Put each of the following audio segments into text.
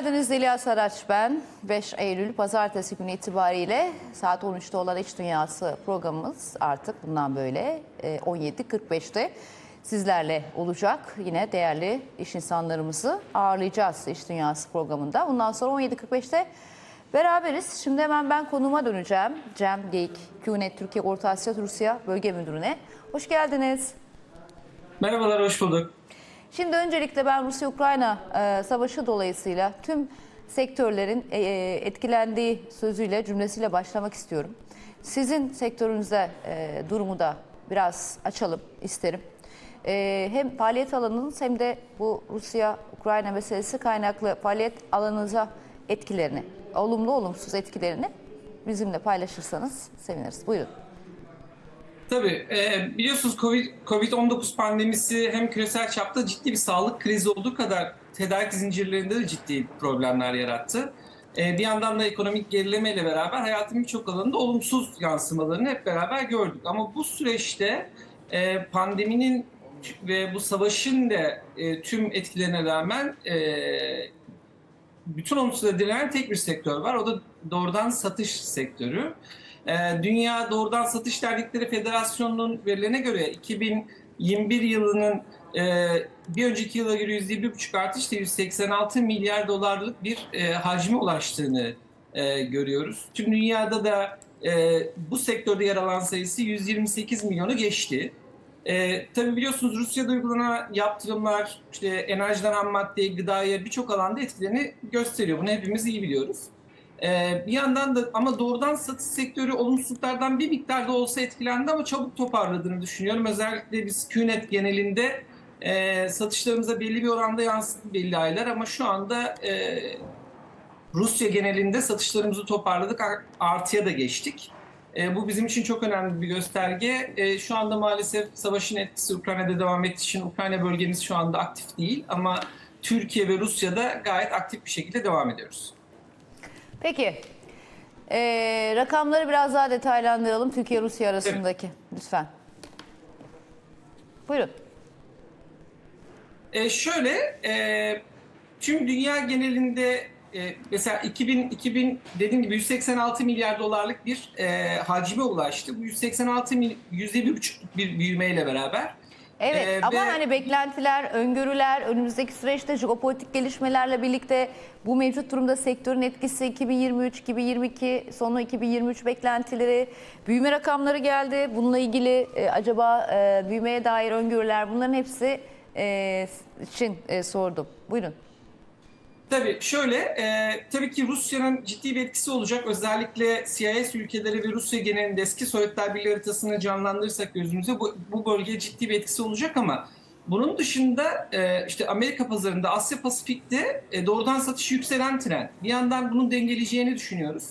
geldiniz Zeliha Saraç ben. 5 Eylül pazartesi günü itibariyle saat 13'te olan İş Dünyası programımız artık bundan böyle e, 17.45'te sizlerle olacak. Yine değerli iş insanlarımızı ağırlayacağız İş Dünyası programında. Bundan sonra 17.45'te beraberiz. Şimdi hemen ben konuma döneceğim. Cem Geyik, QNET Türkiye Orta Asya Rusya Bölge Müdürü'ne. Hoş geldiniz. Merhabalar, hoş bulduk. Şimdi öncelikle ben Rusya-Ukrayna e, savaşı dolayısıyla tüm sektörlerin e, etkilendiği sözüyle, cümlesiyle başlamak istiyorum. Sizin sektörünüzde e, durumu da biraz açalım isterim. E, hem faaliyet alanınız hem de bu Rusya-Ukrayna meselesi kaynaklı faaliyet alanınıza etkilerini, olumlu olumsuz etkilerini bizimle paylaşırsanız seviniriz. Buyurun. Tabii, e, biliyorsunuz Covid- Covid-19 pandemisi hem küresel çapta ciddi bir sağlık krizi olduğu kadar tedarik zincirlerinde de ciddi problemler yarattı. E, bir yandan da ekonomik gerilemeyle beraber hayatın birçok alanında olumsuz yansımalarını hep beraber gördük. Ama bu süreçte e, pandeminin ve bu savaşın da e, tüm etkilerine rağmen e, bütün olumsuz edilen tek bir sektör var. O da doğrudan satış sektörü. Ee, Dünya Doğrudan Satış Dernekleri Federasyonu'nun verilerine göre 2021 yılının e, bir önceki yıla göre %1,5 artışla 186 milyar dolarlık bir e, hacme ulaştığını e, görüyoruz. Tüm dünyada da e, bu sektörde yer alan sayısı 128 milyonu geçti. E, tabii biliyorsunuz Rusya'da uygulanan yaptırımlar işte enerjiden ham maddeye, gıdaya birçok alanda etkilerini gösteriyor. Bunu hepimiz iyi biliyoruz. Ee, bir yandan da ama doğrudan satış sektörü olumsuzluklardan bir miktar da olsa etkilendi ama çabuk toparladığını düşünüyorum. Özellikle biz QNET genelinde e, satışlarımıza belli bir oranda yansıdı belli aylar ama şu anda e, Rusya genelinde satışlarımızı toparladık, ar- artıya da geçtik. E, bu bizim için çok önemli bir gösterge. E, şu anda maalesef savaşın etkisi Ukrayna'da devam ettiği için Ukrayna bölgemiz şu anda aktif değil ama Türkiye ve Rusya'da gayet aktif bir şekilde devam ediyoruz. Peki. Ee, rakamları biraz daha detaylandıralım Türkiye-Rusya arasındaki. Lütfen. Buyurun. E, şöyle, e, tüm dünya genelinde e, mesela 2000, 2000 dediğim gibi 186 milyar dolarlık bir e, hacme ulaştı. Bu 186 mil, yüzde bir buçuk bir büyümeyle beraber. Evet Ee, ama ve- hani beklentiler, öngörüler, önümüzdeki süreçte jeopolitik gelişmelerle birlikte bu mevcut durumda sektörün etkisi 2023, 2022, sonu 2023 beklentileri, büyüme rakamları geldi. Bununla ilgili e, acaba e, büyümeye dair öngörüler bunların hepsi e, için e, sordum. Buyurun. Tabii şöyle, e, tabii ki Rusya'nın ciddi bir etkisi olacak. Özellikle CIS ülkeleri ve Rusya genelinde eski Sovyetler Birliği haritasını canlandırırsak gözümüze bu, bu bölgeye ciddi bir etkisi olacak ama bunun dışında e, işte Amerika pazarında, Asya Pasifik'te e, doğrudan satış yükselen trend. Bir yandan bunun dengeleyeceğini düşünüyoruz.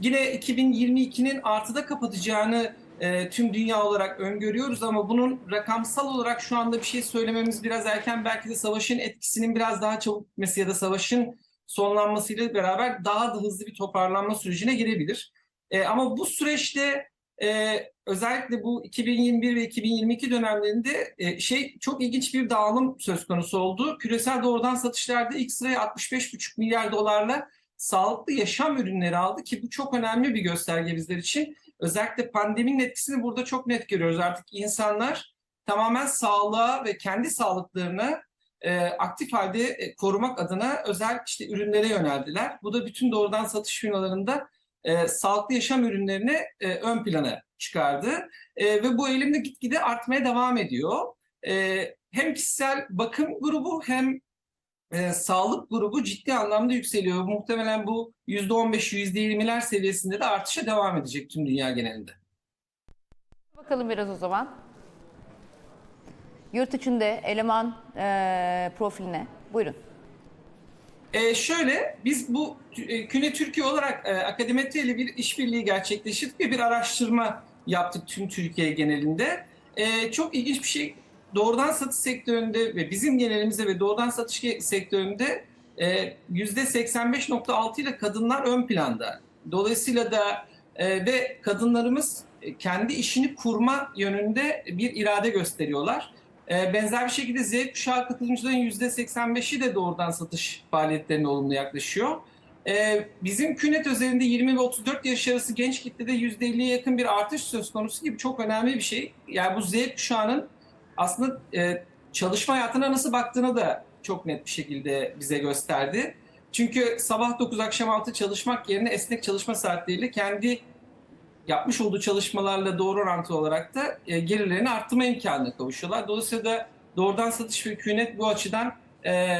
Yine 2022'nin artıda kapatacağını e, tüm dünya olarak öngörüyoruz ama bunun rakamsal olarak şu anda bir şey söylememiz biraz erken. Belki de savaşın etkisinin biraz daha çabuk bitmesi ya da savaşın sonlanmasıyla beraber daha da hızlı bir toparlanma sürecine girebilir. E, ama bu süreçte e, özellikle bu 2021 ve 2022 dönemlerinde e, şey çok ilginç bir dağılım söz konusu oldu. Küresel doğrudan satışlarda ilk sıraya 65,5 milyar dolarla sağlıklı yaşam ürünleri aldı ki bu çok önemli bir gösterge bizler için. Özellikle pandeminin etkisini burada çok net görüyoruz. Artık insanlar tamamen sağlığa ve kendi sağlıklarını e, aktif halde e, korumak adına özel işte ürünlere yöneldiler. Bu da bütün doğrudan satış firmalarında e, sağlıklı yaşam ürünlerini e, ön plana çıkardı. E, ve bu eğilim de gitgide artmaya devam ediyor. E, hem kişisel bakım grubu hem e, sağlık grubu ciddi anlamda yükseliyor. Muhtemelen bu %15, %20'ler seviyesinde de artışa devam edecek tüm dünya genelinde. Bakalım biraz o zaman. Yurt içinde eleman e, profiline. Buyurun. E, şöyle biz bu e, Küne Türkiye olarak e, Akadimetre ile bir işbirliği gerçekleştirdik ve bir araştırma yaptık tüm Türkiye genelinde. E, çok ilginç bir şey doğrudan satış sektöründe ve bizim genelimizde ve doğrudan satış sektöründe e, %85.6 ile kadınlar ön planda. Dolayısıyla da e, ve kadınlarımız e, kendi işini kurma yönünde bir irade gösteriyorlar. E, benzer bir şekilde Z kuşağı katılımcıların %85'i de doğrudan satış faaliyetlerine olumlu yaklaşıyor. E, bizim Künet özelinde 20 ve 34 yaş arası genç kitlede %50'ye yakın bir artış söz konusu gibi çok önemli bir şey. Yani bu Z kuşağının aslında e, çalışma hayatına nasıl baktığını da çok net bir şekilde bize gösterdi. Çünkü sabah 9 akşam 6 çalışmak yerine esnek çalışma saatleriyle kendi yapmış olduğu çalışmalarla doğru orantılı olarak da e, gelirlerini arttırma imkanına kavuşuyorlar. Dolayısıyla da doğrudan satış ve hükümet bu açıdan e,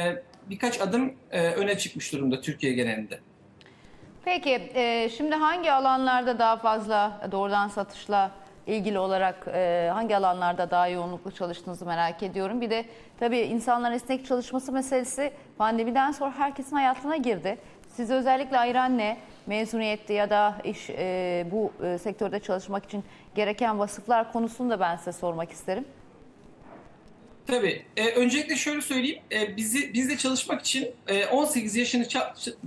birkaç adım e, öne çıkmış durumda Türkiye genelinde. Peki e, şimdi hangi alanlarda daha fazla doğrudan satışla ilgili olarak e, hangi alanlarda daha yoğunluklu çalıştığınızı merak ediyorum. Bir de tabii insanların esnek çalışması meselesi pandemiden sonra herkesin hayatına girdi. Sizi özellikle ayıran ne? Mezuniyette ya da iş e, bu e, sektörde çalışmak için gereken vasıflar konusunu da ben size sormak isterim. Tabii. E, öncelikle şöyle söyleyeyim. E, bizi bizde çalışmak için e, 18 yaşını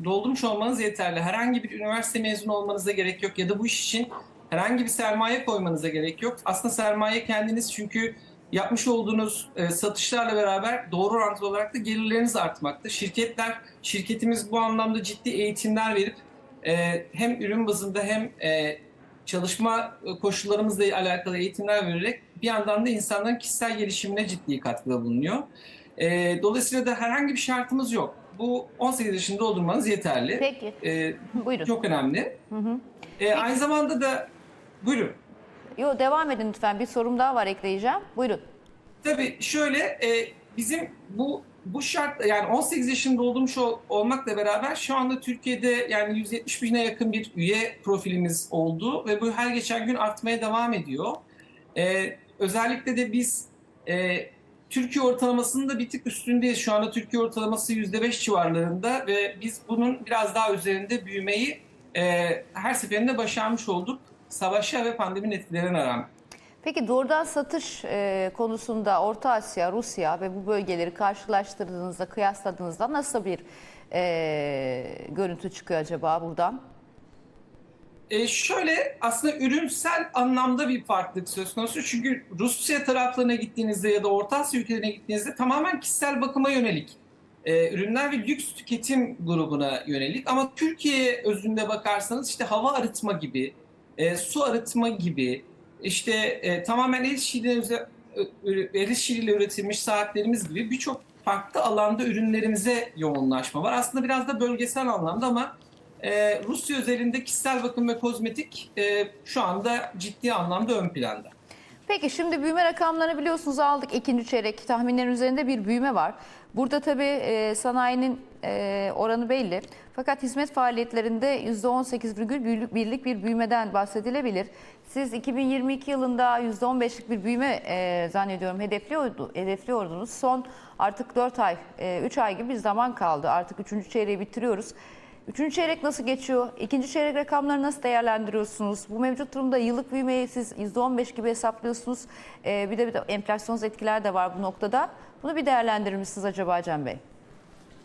doldurmuş olmanız yeterli. Herhangi bir üniversite mezunu olmanıza gerek yok ya da bu iş için herhangi bir sermaye koymanıza gerek yok. Aslında sermaye kendiniz çünkü yapmış olduğunuz e, satışlarla beraber doğru orantılı olarak da gelirleriniz artmakta. Şirketler, şirketimiz bu anlamda ciddi eğitimler verip e, hem ürün bazında hem e, çalışma koşullarımızla alakalı eğitimler vererek bir yandan da insanların kişisel gelişimine ciddi katkıda bulunuyor. E, dolayısıyla da herhangi bir şartımız yok. Bu 18 yaşında doldurmanız yeterli. Peki. E, Buyurun. çok önemli. E, aynı zamanda da buyurun. Yo devam edin lütfen. Bir sorum daha var ekleyeceğim. Buyurun. Tabii şöyle e, bizim bu bu şart yani 18 yaşında doldurmuş ol- olmakla beraber şu anda Türkiye'de yani 170 bine yakın bir üye profilimiz oldu ve bu her geçen gün artmaya devam ediyor. E, özellikle de biz e, Türkiye ortalamasının da bir tık üstündeyiz. Şu anda Türkiye ortalaması %5 civarlarında ve biz bunun biraz daha üzerinde büyümeyi e, her seferinde başarmış olduk. Savaşa ve pandeminin etkilerine rağmen. Peki doğrudan satış e, konusunda Orta Asya, Rusya ve bu bölgeleri karşılaştırdığınızda, kıyasladığınızda nasıl bir e, görüntü çıkıyor acaba buradan? E şöyle aslında ürünsel anlamda bir farklılık söz konusu. Çünkü Rusya taraflarına gittiğinizde ya da Orta Asya ülkelerine gittiğinizde tamamen kişisel bakıma yönelik e, ürünler ve lüks tüketim grubuna yönelik. Ama Türkiye özünde bakarsanız işte hava arıtma gibi, e, su arıtma gibi, işte e, tamamen el ö- el işiyle üretilmiş saatlerimiz gibi birçok farklı alanda ürünlerimize yoğunlaşma var. Aslında biraz da bölgesel anlamda ama ee, Rusya özelinde kişisel bakım ve kozmetik e, şu anda ciddi anlamda ön planda. Peki şimdi büyüme rakamlarını biliyorsunuz aldık. ikinci çeyrek tahminlerin üzerinde bir büyüme var. Burada tabii e, sanayinin e, oranı belli. Fakat hizmet faaliyetlerinde %18,1'lik bir büyümeden bahsedilebilir. Siz 2022 yılında %15'lik bir büyüme e, zannediyorum hedefliyordu, hedefliyordunuz. Son artık 4 ay, 3 ay gibi bir zaman kaldı. Artık 3. çeyreği bitiriyoruz. Üçüncü çeyrek nasıl geçiyor? İkinci çeyrek rakamları nasıl değerlendiriyorsunuz? Bu mevcut durumda yıllık büyümeyi siz %15 gibi hesaplıyorsunuz. Ee, bir de bir de enflasyonsuz etkiler de var bu noktada. Bunu bir değerlendirir misiniz acaba Cem Bey?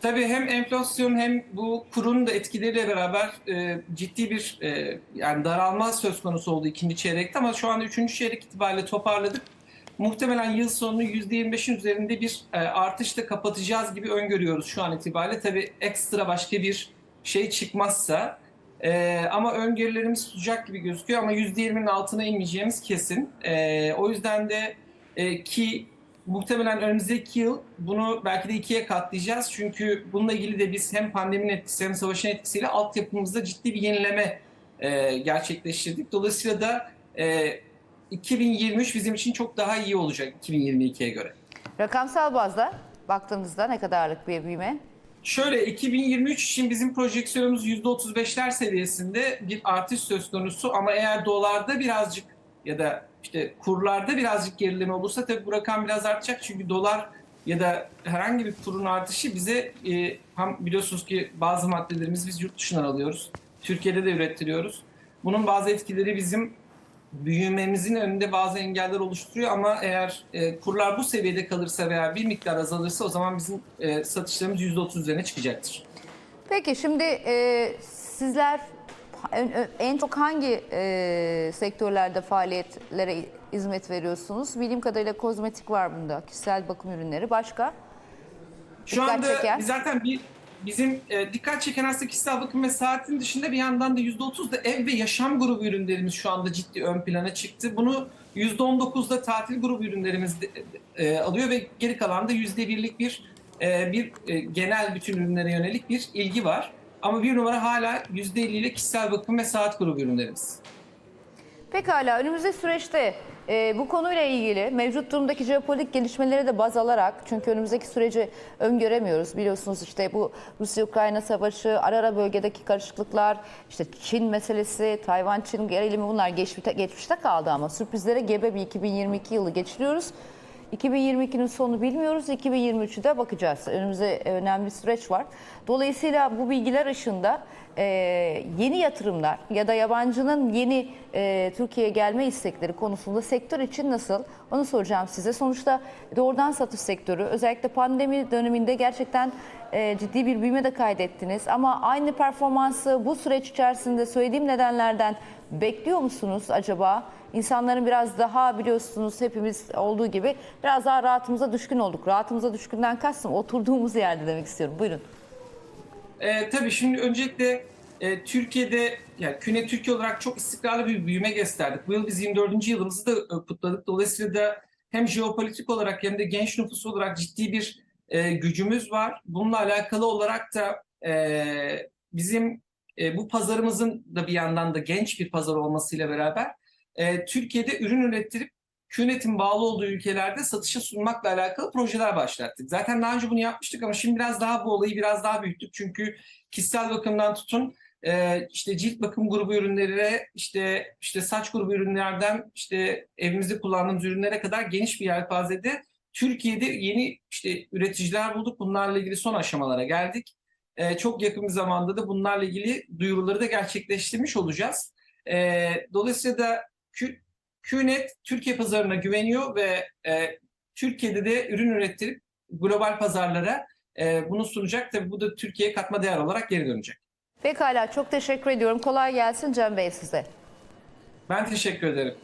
Tabii hem enflasyon hem bu kurun da etkileriyle beraber e, ciddi bir e, yani daralma söz konusu oldu ikinci çeyrekte ama şu anda üçüncü çeyrek itibariyle toparladık. Muhtemelen yıl sonunu %25'in üzerinde bir e, artışla kapatacağız gibi öngörüyoruz şu an itibariyle. Tabii ekstra başka bir şey çıkmazsa e, ama öngörülerimiz tutacak gibi gözüküyor ama %20'nin altına inmeyeceğimiz kesin. E, o yüzden de e, ki muhtemelen önümüzdeki yıl bunu belki de ikiye katlayacağız. Çünkü bununla ilgili de biz hem pandeminin etkisi hem savaşın etkisiyle altyapımızda ciddi bir yenileme e, gerçekleştirdik. Dolayısıyla da e, 2023 bizim için çok daha iyi olacak 2022'ye göre. Rakamsal bazda baktığınızda ne kadarlık bir büyüme? Şöyle 2023 için bizim projeksiyonumuz %35'ler seviyesinde bir artış söz konusu ama eğer dolarda birazcık ya da işte kurlarda birazcık gerileme olursa tabii bu rakam biraz artacak çünkü dolar ya da herhangi bir kurun artışı bize e, ham biliyorsunuz ki bazı maddelerimizi biz yurt dışından alıyoruz. Türkiye'de de ürettiriyoruz. Bunun bazı etkileri bizim büyümemizin önünde bazı engeller oluşturuyor ama eğer e, kurlar bu seviyede kalırsa veya bir miktar azalırsa o zaman bizim e, satışlarımız %30 üzerine çıkacaktır. Peki şimdi e, sizler en, en çok hangi e, sektörlerde faaliyetlere hizmet veriyorsunuz? Bildiğim kadarıyla kozmetik var bunda, kişisel bakım ürünleri. Başka? Şu Dikkat anda çeken. zaten bir bizim e, dikkat çeken aslında kişisel bakım ve saatin dışında bir yandan da %30 da ev ve yaşam grubu ürünlerimiz şu anda ciddi ön plana çıktı. Bunu %19'da tatil grubu ürünlerimiz de- e, alıyor ve geri kalan da %1'lik bir e, bir e, genel bütün ürünlere yönelik bir ilgi var. Ama bir numara hala %50 ile kişisel bakım ve saat grubu ürünlerimiz. Pekala önümüzdeki süreçte e, bu konuyla ilgili mevcut durumdaki jeopolitik gelişmeleri de baz alarak çünkü önümüzdeki süreci öngöremiyoruz. Biliyorsunuz işte bu Rusya-Ukrayna savaşı, ara ara bölgedeki karışıklıklar, işte Çin meselesi, Tayvan-Çin gerilimi bunlar geçmişte, geçmişte kaldı ama sürprizlere gebe bir 2022 yılı geçiriyoruz. 2022'nin sonu bilmiyoruz. 2023'ü de bakacağız. Önümüzde önemli bir süreç var. Dolayısıyla bu bilgiler ışığında e, yeni yatırımlar ya da yabancının yeni e, Türkiye'ye gelme istekleri konusunda sektör için nasıl? Onu soracağım size. Sonuçta doğrudan satış sektörü özellikle pandemi döneminde gerçekten e, ciddi bir büyüme de kaydettiniz. Ama aynı performansı bu süreç içerisinde söylediğim nedenlerden bekliyor musunuz acaba? İnsanların biraz daha biliyorsunuz hepimiz olduğu gibi biraz daha rahatımıza düşkün olduk. Rahatımıza düşkünden kastım oturduğumuz yerde demek istiyorum. Buyurun. E, tabii şimdi öncelikle e, Türkiye'de yani Küne Türkiye olarak çok istikrarlı bir büyüme gösterdik. Bu yıl biz 24. yılımızı da e, kutladık. Dolayısıyla da hem jeopolitik olarak hem de genç nüfus olarak ciddi bir e, gücümüz var. Bununla alakalı olarak da e, bizim e, bu pazarımızın da bir yandan da genç bir pazar olmasıyla beraber e, Türkiye'de ürün ürettirip Künet'in bağlı olduğu ülkelerde satışa sunmakla alakalı projeler başlattık. Zaten daha önce bunu yapmıştık ama şimdi biraz daha bu olayı biraz daha büyüttük. Çünkü kişisel bakımdan tutun e, işte cilt bakım grubu ürünlerine işte işte saç grubu ürünlerden işte evimizde kullandığımız ürünlere kadar geniş bir yelpazede Türkiye'de yeni işte üreticiler bulduk. Bunlarla ilgili son aşamalara geldik. E, çok yakın bir zamanda da bunlarla ilgili duyuruları da gerçekleştirmiş olacağız. E, dolayısıyla da QNET Türkiye pazarına güveniyor ve e, Türkiye'de de ürün ürettirip global pazarlara e, bunu sunacak. Tabii bu da Türkiye'ye katma değer olarak geri dönecek. Pekala çok teşekkür ediyorum. Kolay gelsin Cem Bey size. Ben teşekkür ederim.